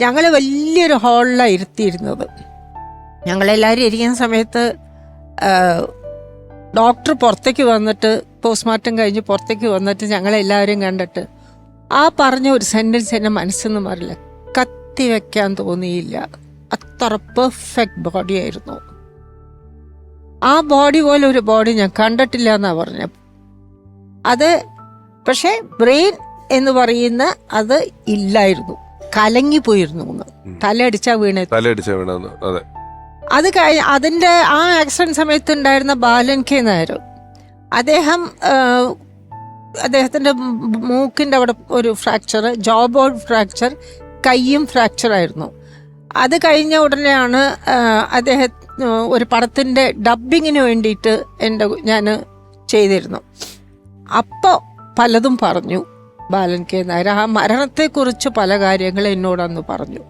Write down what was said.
ഞങ്ങൾ വലിയൊരു ഹാളിലാണ് ഇരുത്തിയിരുന്നത്. ഞങ്ങളെല്ലാവരും ഇരിക്കുന്ന സമയത്ത് ഡോക്ടർ പുറത്തേക്ക് വന്നിട്ട് പോസ്റ്റ്മോർട്ടം കഴിഞ്ഞ് പുറത്തേക്ക് വന്നിട്ട് ഞങ്ങളെല്ലാവരും കണ്ടിട്ട് ആ പറഞ്ഞ ഒരു സെന്റൻസ് എന്റെ മനസ്സിൽ നിന്ന് മാറില്ല. കത്തി വെക്കാൻ തോന്നിയില്ല. അത്ര പെർഫെക്റ്റ് ബോഡി ആയിരുന്നു. ആ ബോഡി പോലെ ഒരു ബോഡി ഞാൻ കണ്ടിട്ടില്ല എന്നാണ് പറഞ്ഞ. അത് പക്ഷേ ബ്രെയിൻ എന്ന് പറയുന്ന അത് ഇല്ലായിരുന്നു. കലങ്ങി പോയിരുന്നു എന്ന് തലയടിച്ചാ വീണ. തലയടിച്ച വീണെന്ന്. അതെ. അത് കഴിഞ്ഞ് അതിന്റെ ആ ആക്സിഡന്റ് സമയത്ത് ഉണ്ടായിരുന്ന ബാലൻ കെ നായർ. അദ്ദേഹം അദ്ദേഹത്തിന്റെ മൂക്കിന്റെ മൂക്കിന്റെ അവിടെ ഒരു ഫ്രാക്ചർ ജോ ബോർഡ് ഫ്രാക്ചർ കൈയും ഫ്രാക്ചർ ആയിരുന്നു അത് കഴിഞ്ഞ ഉടനെയാണ് അദ്ദേഹം ഒരു പടത്തിന്റെ ഡബിങ്ങിന് വേണ്ടിയിട്ട് എന്റെ ഞാൻ ചെയ്തിരുന്നു. അപ്പോൾ പലതും പറഞ്ഞു. ബാലൻ കെ നായർ. ആ മരണത്തെക്കുറിച്ച് പല കാര്യങ്ങൾ എന്നോടന്ന് പറഞ്ഞു.